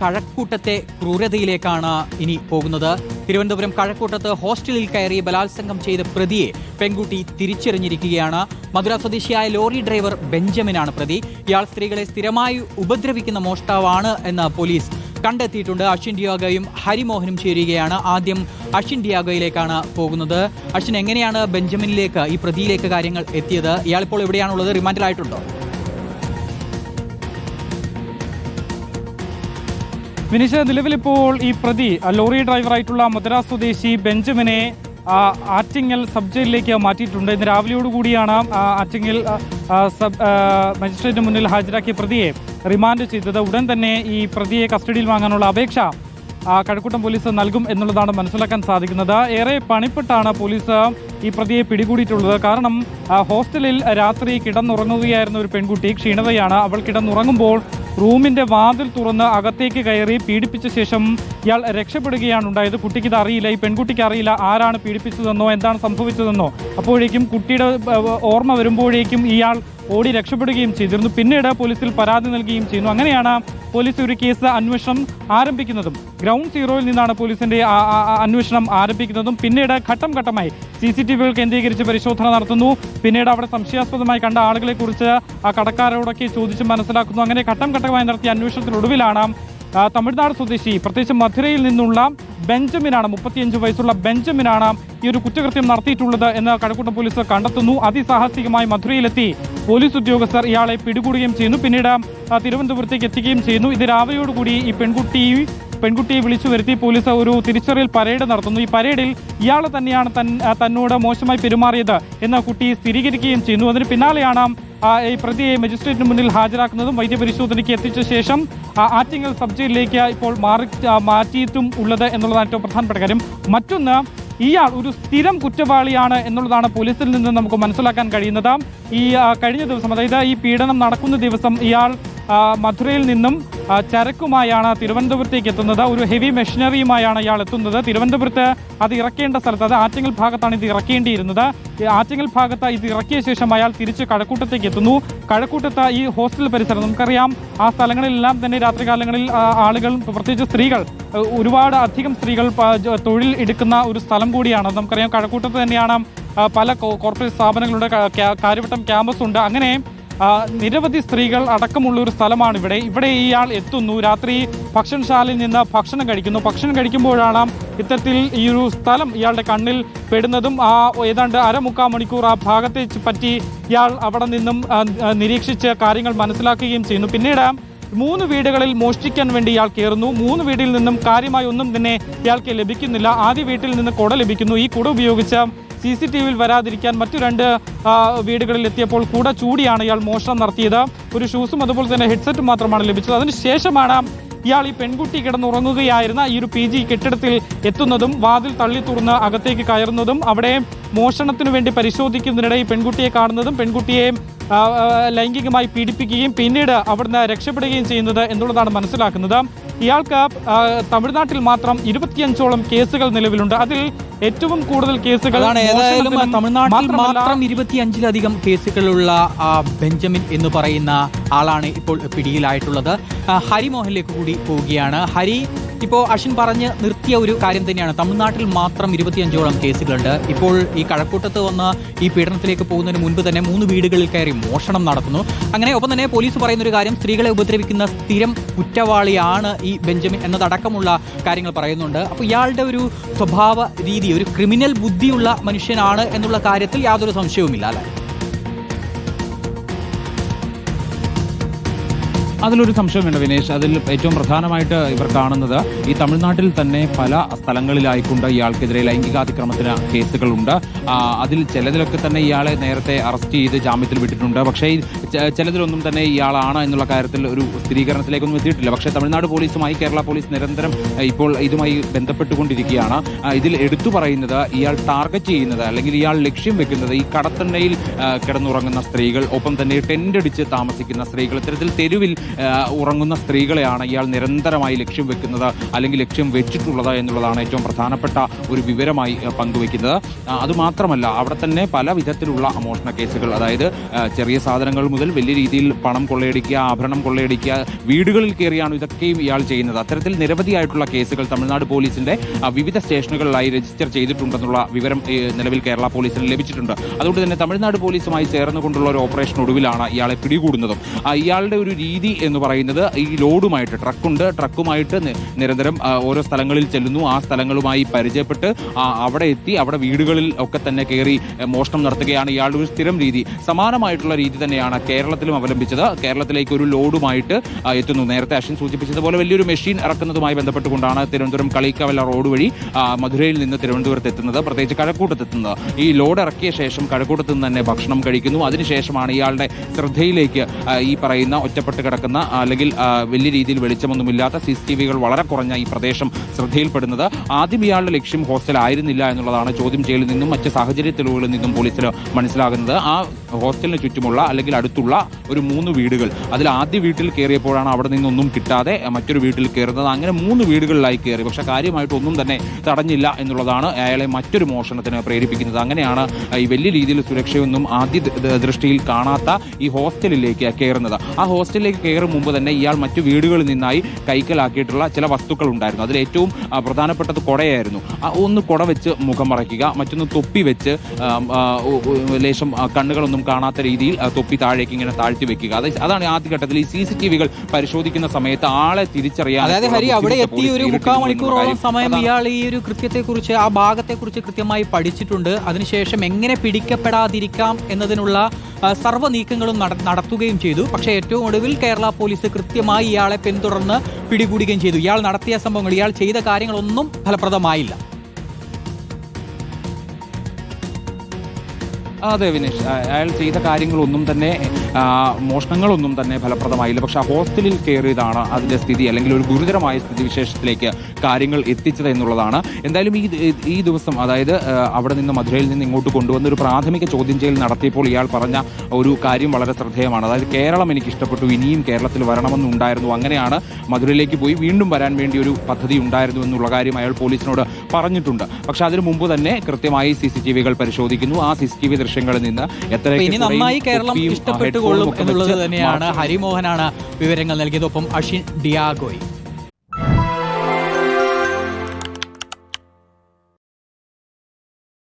കഴക്കൂട്ടത്തെ ക്രൂരതയിലേക്കാണ് ഇനി പോകുന്നത്. തിരുവനന്തപുരം കഴക്കൂട്ടത്ത് ഹോസ്റ്റലിൽ കയറി ബലാത്സംഗം ചെയ്ത പ്രതിയെ പെൺകുട്ടി തിരിച്ചറിഞ്ഞിരിക്കുകയാണ്. മധുര സ്വദേശിയായ ലോറി ഡ്രൈവർ ബെഞ്ചമിനാണ് പ്രതി. ഇയാൾ സ്ത്രീകളെ സ്ഥിരമായി ഉപദ്രവിക്കുന്ന മോഷ്ടാവാണ് എന്ന് പോലീസ് കണ്ടെത്തിയിട്ടുണ്ട്. അശ്വിൻ ഡിയാഗോയും ഹരിമോഹനും ചേരുകയാണ്. ആദ്യം അശ്വിൻ ഡിയാഗോയിലേക്കാണ് പോകുന്നത്. അശ്വിൻ എങ്ങനെയാണ് ബെഞ്ചമിനിലേക്ക് ഈ പ്രതിയിലേക്ക് കാര്യങ്ങൾ എത്തിയത്? ഇയാളിപ്പോൾ എവിടെയാണുള്ളത്? റിമാൻഡിലായിട്ടുണ്ടോ? വിനീഷ് നിലവിലിപ്പോൾ ഈ പ്രതി ലോറി ഡ്രൈവറായിട്ടുള്ള മദ്രാസ് സ്വദേശി ബെഞ്ചമിനെ ആറ്റിങ്ങൽ സബ് ജയിലിലേക്ക് മാറ്റിയിട്ടുണ്ട്. ഇന്ന് രാവിലെയോടുകൂടിയാണ് ആറ്റിങ്ങൽ സബ് മജിസ്ട്രേറ്റിന് മുന്നിൽ ഹാജരാക്കിയ പ്രതിയെ റിമാൻഡ് ചെയ്തത്. ഉടൻ തന്നെ ഈ പ്രതിയെ കസ്റ്റഡിയിൽ വാങ്ങാനുള്ള അപേക്ഷ കഴക്കൂട്ടം പോലീസ് നൽകും എന്നുള്ളതാണ് മനസ്സിലാക്കാൻ സാധിക്കുന്നത്. ഏറെ പണിപ്പെട്ടാണ് പോലീസ് ഈ പ്രതിയെ പിടികൂടിയിട്ടുള്ളത്. കാരണം ഹോസ്റ്റലിൽ രാത്രി കിടന്നുറങ്ങുകയായിരുന്ന ഒരു പെൺകുട്ടി ക്ഷീണതയാണ്. അവൾ കിടന്നുറങ്ങുമ്പോൾ റൂമിന്റെ വാതിൽ തുറന്ന് അകത്തേക്ക് കയറി പീഡിപ്പിച്ച ശേഷം ഇയാൾ രക്ഷപ്പെടുകയാണ് ഉണ്ടായത്. കുട്ടിക്ക് ഇത് അറിയില്ല. ഈ പെൺകുട്ടിക്ക് അറിയില്ല ആരാണ് പീഡിപ്പിച്ചതെന്നോ എന്താണ് സംഭവിച്ചതെന്നോ. അപ്പോഴേക്കും കുട്ടിയുടെ ഓർമ്മ വരുമ്പോഴേക്കും ഇയാൾ ഓടി രക്ഷപ്പെടുകയും ചെയ്തിരുന്നു. പിന്നീട് പോലീസിൽ പരാതി നൽകുകയും ചെയ്യുന്നു. അങ്ങനെയാണ് പോലീസ് ഒരു കേസ് അന്വേഷണം ആരംഭിക്കുന്നതും. ഗ്രൗണ്ട് സീറോയിൽ നിന്നാണ് പോലീസിന്റെ അന്വേഷണം ആരംഭിക്കുന്നതും. പിന്നീട് ഘട്ടം ഘട്ടമായി സി സി ടി വികൾ കേന്ദ്രീകരിച്ച് പരിശോധന നടത്തുന്നു. പിന്നീട് അവിടെ സംശയാസ്പദമായി കണ്ട ആളുകളെ കുറിച്ച് ആ കടക്കാരോടൊക്കെ ചോദിച്ച് മനസ്സിലാക്കുന്നു. അങ്ങനെ ഘട്ടം ഘട്ടമായി നടത്തിയ അന്വേഷണത്തിനൊടുവിലാണ് തമിഴ്നാട് സ്വദേശി പ്രത്യേകിച്ച് മധുരയിൽ നിന്നുള്ള ബെഞ്ചമിനാണ് മുപ്പത്തിയഞ്ച് വയസ്സുള്ള ബെഞ്ചമിനാണ് ഈ ഒരു കുറ്റകൃത്യം നടത്തിയിട്ടുള്ളത് എന്ന് കഴക്കൂട്ടം പോലീസ് കണ്ടെത്തുന്നു. അതിസാഹസികമായി മധുരയിലെത്തി പോലീസ് ഉദ്യോഗസ്ഥർ ഇയാളെ പിടികൂടുകയും ചെയ്യുന്നു. പിന്നീട് തിരുവനന്തപുരത്തേക്ക് എത്തിക്കുകയും ചെയ്യുന്നു. ഇത് രാവിലെയോടുകൂടി ഈ പെൺകുട്ടി പെൺകുട്ടിയെ വിളിച്ചു വരുത്തി പോലീസ് ഒരു തിരിച്ചറിയൽ പരേഡ് നടത്തുന്നു. ഈ പരേഡിൽ ഇയാൾ തന്നെയാണ് തന്നോട് മോശമായി പെരുമാറിയത് എന്ന കുട്ടി സ്ഥിരീകരിക്കുകയും ചെയ്യുന്നു. അതിന് പിന്നാലെയാണ് ഈ പ്രതിയെ മജിസ്ട്രേറ്റിന് മുന്നിൽ ഹാജരാക്കുന്നതും വൈദ്യപരിശോധനയ്ക്ക് എത്തിച്ച ശേഷം ആറ്റിങ്ങൽ സബ് ജയിലിലേക്ക് ഇപ്പോൾ മാറി മാറ്റിയിട്ടും ഉള്ളത് എന്നുള്ളതാണ് ഏറ്റവും പ്രധാനപ്പെട്ട കാര്യം. മറ്റൊന്ന് ഇയാൾ ഒരു സ്ഥിരം കുറ്റവാളിയാണ് എന്നുള്ളതാണ് പോലീസിൽ നിന്ന് നമുക്ക് മനസ്സിലാക്കാൻ കഴിയുന്നത്. ഈ കഴിഞ്ഞ ദിവസം അതായത് ഈ പീഡനം നടക്കുന്ന ദിവസം ഇയാൾ മധുരയിൽ നിന്നും ചരക്കുമായാണ് തിരുവനന്തപുരത്തേക്ക് എത്തുന്നത്. ഒരു ഹെവി മെഷീനറിയുമായാണ് ഇയാൾ എത്തുന്നത്. തിരുവനന്തപുരത്ത് അത് ഇറക്കേണ്ട സ്ഥലത്ത് അത് ആറ്റിങ്ങൽ ഭാഗത്താണ് ഇത് ഇറക്കേണ്ടിയിരുന്നത്. ആറ്റിങ്ങൽ ഭാഗത്ത് ഇത് ഇറക്കിയ ശേഷം അയാൾ തിരിച്ച് കഴക്കൂട്ടത്തേക്ക് എത്തുന്നു. കഴക്കൂട്ടത്ത് ഈ ഹോസ്റ്റൽ പരിസരം നമുക്കറിയാം. ആ സ്ഥലങ്ങളിലെല്ലാം തന്നെ രാത്രികാലങ്ങളിൽ ആളുകൾ പ്രത്യേകിച്ച് സ്ത്രീകൾ ഒരുപാട് അധികം സ്ത്രീകൾ തൊഴിൽ എടുക്കുന്ന ഒരു സ്ഥലം കൂടിയാണ്. നമുക്കറിയാം. കഴക്കൂട്ടത്ത് തന്നെയാണ് പല കോർപ്പറേറ്റ് സ്ഥാപനങ്ങളുടെ കാര്യവട്ടം ക്യാമ്പസ് ഉണ്ട്. അങ്ങനെ നിരവധി സ്ത്രീകൾ അടക്കമുള്ള ഒരു സ്ഥലമാണ് ഇവിടെ. ഇവിടെ ഇയാൾ എത്തുന്നു. രാത്രി ഭക്ഷണശാലയിൽ നിന്ന് ഭക്ഷണം കഴിക്കുന്നു. ഭക്ഷണം കഴിക്കുമ്പോഴാണ് ഇത്തരത്തിൽ ഈ ഒരു സ്ഥലം ഇയാളുടെ കണ്ണിൽ പെടുന്നതും ആ ഏതാണ്ട് അരമുക്കാൽ മണിക്കൂർ ആ ഭാഗത്തെ പറ്റി ഇയാൾ അവിടെ നിന്നും നിരീക്ഷിച്ച് കാര്യങ്ങൾ മനസ്സിലാക്കുകയും ചെയ്യുന്നു. പിന്നീട് മൂന്ന് വീടുകളിൽ മോഷ്ടിക്കാൻ വേണ്ടി ഇയാൾ കയറുന്നു. മൂന്ന് വീടിൽ നിന്നും കാര്യമായി ഒന്നും തന്നെ ഇയാൾക്ക് ലഭിക്കുന്നില്ല. ആദ്യ വീട്ടിൽ നിന്ന് കുട ലഭിക്കുന്നു. ഈ കുട ഉപയോഗിച്ച് സി സി ടി വിയിൽ വരാതിരിക്കാൻ മറ്റു രണ്ട് വീടുകളിൽ എത്തിയപ്പോൾ കൂടെ ചൂടിയാണ് ഇയാൾ മോഷണം നടത്തിയത്. ഒരു ഷൂസും അതുപോലെ തന്നെ ഹെഡ്സെറ്റും മാത്രമാണ് ലഭിച്ചത്. അതിനുശേഷമാണ് ഇയാൾ ഈ പെൺകുട്ടി കിടന്നുറങ്ങുകയായിരുന്ന ഈ ഒരു പി ജി കെട്ടിടത്തിൽ എത്തുന്നതും വാതിൽ തള്ളി തുറന്ന് അകത്തേക്ക് കയറുന്നതും അവിടെ മോഷണത്തിനു വേണ്ടി പരിശോധിക്കുന്നതിനിടെ ഈ പെൺകുട്ടിയെ കാണുന്നതും പെൺകുട്ടിയെ ലൈംഗികമായി പീഡിപ്പിക്കുകയും പിന്നീട് അവിടുന്ന് രക്ഷപ്പെടുകയും ചെയ്യുന്നത് എന്നുള്ളതാണ് മനസ്സിലാക്കുന്നത്. ഇയാൾക്ക് തമിഴ്നാട്ടിൽ മാത്രം ഇരുപത്തിയഞ്ചോളം കേസുകൾ നിലവിലുണ്ട്. അതിൽ ഏറ്റവും കൂടുതൽ കേസുകൾ ഏതായാലും തമിഴ്നാട്ടിൽ മാത്രം ഇരുപത്തിയഞ്ചിലധികം കേസുകളുള്ള ആ, ബെഞ്ചമിൻ എന്ന് പറയുന്ന ആളാണ് ഇപ്പോൾ പിടിയിലായിട്ടുള്ളത്. ഹരിമോഹനിലേക്ക് കൂടി പോവുകയാണ്. ഹരി ഇപ്പോൾ അശ്വിൻ പറഞ്ഞ് നിർത്തിയ ഒരു കാര്യം തന്നെയാണ്. തമിഴ്നാട്ടിൽ മാത്രം ഇരുപത്തിയഞ്ചോളം കേസുകളുണ്ട്. ഇപ്പോൾ ഈ കഴക്കൂട്ടത്ത് വന്ന് ഈ പീഡനത്തിലേക്ക് പോകുന്നതിന് മുൻപ് തന്നെ മൂന്ന് വീടുകളിൽ കയറി മോഷണം നടത്തുന്നു. അങ്ങനെ ഒപ്പം തന്നെ പോലീസ് പറയുന്ന ഒരു കാര്യം സ്ത്രീകളെ ഉപദ്രവിക്കുന്ന സ്ഥിരം കുറ്റവാളിയാണ് ഈ ബെഞ്ചമിൻ എന്നതടക്കമുള്ള കാര്യങ്ങൾ പറയുന്നുണ്ട്. അപ്പോൾ ഇയാളുടെ ഒരു സ്വഭാവ രീതി ഒരു ക്രിമിനൽ ബുദ്ധിയുള്ള മനുഷ്യനാണ് എന്നുള്ള കാര്യത്തിൽ യാതൊരു സംശയവുമില്ല അല്ലേ? അതിലൊരു സംശയം വേണ്ട വിനേഷ്. അതിൽ ഏറ്റവും പ്രധാനമായിട്ട് ഇവർ കാണുന്നത് ഈ തമിഴ്നാട്ടിൽ തന്നെ പല സ്ഥലങ്ങളിലായിക്കൊണ്ട് ഇയാൾക്കെതിരെ ലൈംഗികാതിക്രമത്തിന് കേസുകളുണ്ട്. അതിൽ ചിലതിലൊക്കെ തന്നെ ഇയാളെ നേരത്തെ അറസ്റ്റ് ചെയ്ത് ജാമ്യത്തിൽ വിട്ടിട്ടുണ്ട്. പക്ഷേ ചിലതിലൊന്നും തന്നെ ഇയാളാണ് എന്നുള്ള കാര്യത്തിൽ ഒരു സ്ഥിരീകരണത്തിലേക്കൊന്നും എത്തിയിട്ടില്ല. പക്ഷേ തമിഴ്നാട് പോലീസുമായി കേരള പോലീസ് നിരന്തരം ഇപ്പോൾ ഇതുമായി ബന്ധപ്പെട്ടുകൊണ്ടിരിക്കുകയാണ്. ഇതിൽ എടുത്തു പറയുന്നത് ഇയാൾ ടാർഗറ്റ് ചെയ്യുന്നത് അല്ലെങ്കിൽ ഇയാൾ ലക്ഷ്യം വെക്കുന്നത് ഈ കടത്തണ്ണയിൽ കിടന്നുറങ്ങുന്ന സ്ത്രീകൾ ഒപ്പം തന്നെ ടെന്റ് അടിച്ച് താമസിക്കുന്ന സ്ത്രീകൾ ഇത്തരത്തിൽ തെരുവിൽ ഉറങ്ങുന്ന സ്ത്രീകളെയാണ് ഇയാൾ നിരന്തരമായി ലക്ഷ്യം വെക്കുന്നത് അല്ലെങ്കിൽ ലക്ഷ്യം വെച്ചിട്ടുള്ളത് എന്നുള്ളതാണ് ഏറ്റവും പ്രധാനപ്പെട്ട ഒരു വിവരമായി പങ്കുവെക്കുന്നത് അതുമാത്രമല്ല അവിടെ തന്നെ പല വിധത്തിലുള്ള മോഷണ കേസുകൾ അതായത് ചെറിയ സാധനങ്ങൾ മുതൽ വലിയ രീതിയിൽ പണം കൊള്ളയടിക്കുക ആഭരണം കൊള്ളയടിക്കുക വീടുകളിൽ കയറിയാണ് ഇതൊക്കെയും ഇയാൾ ചെയ്യുന്നത്. അത്തരത്തിൽ നിരവധിയായിട്ടുള്ള കേസുകൾ തമിഴ്നാട് പോലീസിന്റെ വിവിധ സ്റ്റേഷനുകളിലായി രജിസ്റ്റർ ചെയ്തിട്ടുണ്ടെന്നുള്ള വിവരം നിലവിൽ കേരള പോലീസിന് ലഭിച്ചിട്ടുണ്ട്. അതുകൊണ്ട് തന്നെ തമിഴ്നാട് പോലീസുമായി ചേർന്നുകൊണ്ടുള്ള ഒരു ഓപ്പറേഷൻ ഒടുവിലാണ് ഇയാളെ പിടികൂടുന്നതും. ഇയാളുടെ ഒരു രീതി എന്ന് പറയുന്നത് ഈ ലോഡുമായിട്ട് ട്രക്കുണ്ട്. ട്രക്കുമായിട്ട് നിരന്തരം ഓരോ സ്ഥലങ്ങളിൽ ചെല്ലുന്നു. ആ സ്ഥലങ്ങളുമായി പരിചയപ്പെട്ട് അവിടെ എത്തി അവിടെ വീടുകളിൽ ഒക്കെ തന്നെ കയറി മോഷണം നടത്തുകയാണ് ഇയാളുടെ ഒരു സ്ഥിരം രീതി. സമാനമായിട്ടുള്ള രീതി തന്നെയാണ് കേരളത്തിലും അവലംബിച്ചത്. കേരളത്തിലേക്ക് ഒരു ലോഡുമായിട്ട് എത്തുന്നു. നേരത്തെ അശ്വിൻ സൂചിപ്പിച്ചതുപോലെ വലിയൊരു മെഷീൻ ഇറക്കുന്നതുമായി ബന്ധപ്പെട്ടുകൊണ്ടാണ് തിരുവനന്തപുരം കളിക്കവല റോഡ് വഴി മധുരയിൽ നിന്ന് തിരുവനന്തപുരത്ത് എത്തുന്നത് പ്രത്യേകിച്ച് കഴക്കൂട്ടത്ത് എത്തുന്നത് ഈ ലോഡ് ഇറക്കിയ ശേഷം കഴക്കൂട്ടത്ത് നിന്ന് തന്നെ ഭക്ഷണം കഴിക്കുന്നു. അതിനുശേഷമാണ് ഇയാളുടെ ശ്രദ്ധയിലേക്ക് ഈ പറയുന്ന ഒറ്റപ്പെട്ട് കിടക്കുന്ന ആ, അല്ലെങ്കിൽ വലിയ രീതിയിൽ വെളിച്ചമൊന്നുമില്ലാത്ത സി സി ടി വികൾ വളരെ കുറഞ്ഞ ഈ പ്രദേശം ശ്രദ്ധയിൽപ്പെടുന്നത്. ആദ്യം ഇയാളുടെ ലക്ഷ്യം ഹോസ്റ്റൽ ആയിരുന്നില്ല എന്നുള്ളതാണ് ചോദ്യം ചെയ്യലിൽ നിന്നും മറ്റ് സാഹചര്യ തെളിവുകളിൽ നിന്നും പോലീസിന് മനസ്സിലാകുന്നത്. ആ ഹോസ്റ്റലിന് ചുറ്റുമുള്ള അല്ലെങ്കിൽ അടുത്തുള്ള ഒരു മൂന്ന് വീടുകൾ. അതിൽ ആദ്യ വീട്ടിൽ കയറിയപ്പോഴാണ് അവിടെ നിന്നൊന്നും കിട്ടാതെ മറ്റൊരു വീട്ടിൽ കയറുന്നത്. അങ്ങനെ മൂന്ന് വീടുകളിലായി കയറി. പക്ഷേ കാര്യമായിട്ട് ഒന്നും തന്നെ തടഞ്ഞില്ല എന്നുള്ളതാണ് അയാളെ മറ്റൊരു മോഷണത്തിന് പ്രേരിപ്പിക്കുന്നത്. അങ്ങനെയാണ് ഈ വലിയ രീതിയിൽ സുരക്ഷയൊന്നും ആദ്യ ദൃഷ്ടിയിൽ കാണാത്ത ഈ ഹോസ്റ്റലിലേക്ക് കയറുന്നത്. ആ ഹോസ്റ്റലിലേക്ക് കയറും മുമ്പ് തന്നെ ഇയാൾ മറ്റു വീടുകളിൽ നിന്നായി കൈക്കലാക്കിയിട്ടുള്ള ചില വസ്തുക്കൾ ഉണ്ടായിരുന്നു. അതിൽ ഏറ്റവും പ്രധാനപ്പെട്ടത് കുടയായിരുന്നു. ഒന്ന് കുട വെച്ച് മുഖം മറയ്ക്കുക മറ്റൊന്ന് തൊപ്പി വെച്ച് ലേശം കണ്ണുകളൊന്നും കാണാത്ത രീതിയിൽ തൊപ്പി താഴേക്ക് ഇങ്ങനെ താഴ്ത്തി വെക്കുക. അത് അതാണ് ആദ്യ ഘട്ടത്തിൽ ഈ സി സി ടി വികൾ പരിശോധിക്കുന്ന സമയത്ത് ആളെ തിരിച്ചറിയാൻ അതായത് ഹരി അവിടെ എത്തി ഒരു മുക്കാൽ മണിക്കൂറോളം സമയം ഇയാൾ ഈ ഒരു കൃത്യത്തെക്കുറിച്ച് ആ ഭാഗത്തെക്കുറിച്ച് കൃത്യമായി പഠിച്ചിട്ടുണ്ട്. അതിനുശേഷം എങ്ങനെ പിടിക്കപ്പെടാതിരിക്കാം എന്നതിനുള്ള സർവ നീക്കങ്ങളും നടത്തുകയും ചെയ്തു. പക്ഷേ ഏറ്റവും ഒടുവിൽ കേരള പോലീസ് കൃത്യമായി ഇയാളെ പിന്തുടർന്ന് പിടികൂടുകയും ചെയ്തു. ഇയാൾ നടത്തിയ സംഭവങ്ങൾ ഇയാൾ ചെയ്ത കാര്യങ്ങളൊന്നും ഫലപ്രദമായില്ല. അതെ വിനേഷ്. അയാൾ ചെയ്ത കാര്യങ്ങളൊന്നും തന്നെ മോഷണങ്ങളൊന്നും തന്നെ ഫലപ്രദമായില്ല. പക്ഷെ ആ ഹോസ്റ്റലിൽ കയറിയതാണ് അതിന്റെ സ്ഥിതി അല്ലെങ്കിൽ ഒരു ഗുരുതരമായ സ്ഥിതി വിശേഷത്തിലേക്ക് കാര്യങ്ങൾ എത്തിച്ചത് എന്നുള്ളതാണ്. എന്തായാലും ഈ ഈ ദിവസം അതായത് അവിടെ നിന്ന് മധുരയിൽ നിന്ന് ഇങ്ങോട്ട് കൊണ്ടുവന്ന ഒരു പ്രാഥമിക ചോദ്യം ചെയ്യൽ നടത്തിയപ്പോൾ ഇയാൾ പറഞ്ഞ ഒരു കാര്യം വളരെ ശ്രദ്ധേയമാണ്. അതായത് കേരളം എനിക്ക് ഇഷ്ടപ്പെട്ടു ഇനിയും കേരളത്തിൽ വരണമെന്നുണ്ടായിരുന്നു അങ്ങനെയാണ് മധുരയിലേക്ക് പോയി വീണ്ടും വരാൻ വേണ്ടി ഒരു പദ്ധതി ഉണ്ടായിരുന്നു എന്നുള്ള കാര്യം അയാൾ പോലീസിനോട് പറഞ്ഞിട്ടുണ്ട്. പക്ഷെ അതിനു മുമ്പ് തന്നെ കൃത്യമായി സി സി ടി വികൾ പരിശോധിക്കുന്നു. ആ സി സി ടി വി ദൃശ്യങ്ങളിൽ നിന്ന് അപ്പൊ ഒക്കെ എന്നുള്ളത് തന്നെയാണ് ഹരിമോഹനാണ് വിവരങ്ങൾ നൽകിയത്. ഒപ്പം അഷിൻ ഡിയാഗോയ്.